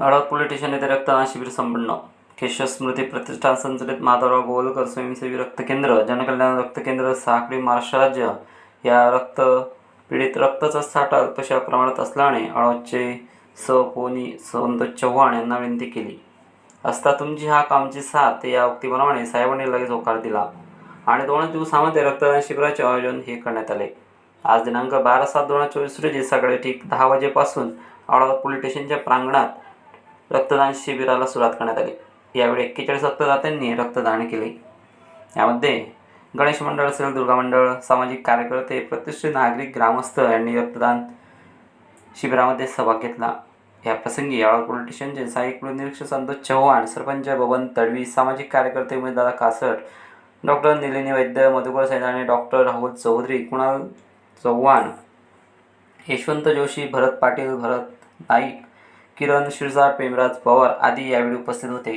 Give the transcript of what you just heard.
हळद police station येथे रक्तदान शिबिर संपन्न. केशव स्मृती प्रतिष्ठान संचलित माधवराव गोवलकर स्वयंसेवी रक्त केंद्र जनकल्याण रक्त केंद्र साखळी महाराष्ट्र राज्य. या रक्त पीडित रक्ताचा साठा अल्पशा प्रमाणात असल्याने अळोदचे स पोनी संतोष चव्हाण यांना विनंती केली. असता तुमची हा कामची साथ या उक्तीप्रमाणे साहेबांनी लगेच होकार दिला आणि दोनच दिवसामध्ये रक्तदान शिबिराचे आयोजन हे करण्यात आले. आज दिनांक बारा सात दोन हजार चोवीस रोजी सकाळी ठीक दहा वाजेपासून औरंगाबाद पोलीस स्टेशनच्या प्रांगणात रक्तदान शिबिराला सुरुवात करण्यात आली. यावेळी एक्केचाळीस रक्तदात्यांनी रक्तदान केले. यामध्ये गणेश मंडळ असेल दुर्गा मंडळ सामाजिक कार्यकर्ते प्रतिष्ठित नागरिक ग्रामस्थ यांनी रक्तदान शिबिरामध्ये सहभाग घेतला. या प्रसंगी याळा पोलिटिशियनचे सहाय्यक निरीक्षक संतोष चव्हाण सरपंच बबन तडवी सामाजिक कार्यकर्ते उमेददादा कासट डॉक्टर निलिनी वैद्य मधुकर सैनाने डॉक्टर राहुल चौधरी कुणाल चव्हाण यशवंत जोशी भरत पाटील भरत नाईक किरण शिरसाट प्रेमराज पवार आदी यावेळी उपस्थित होते.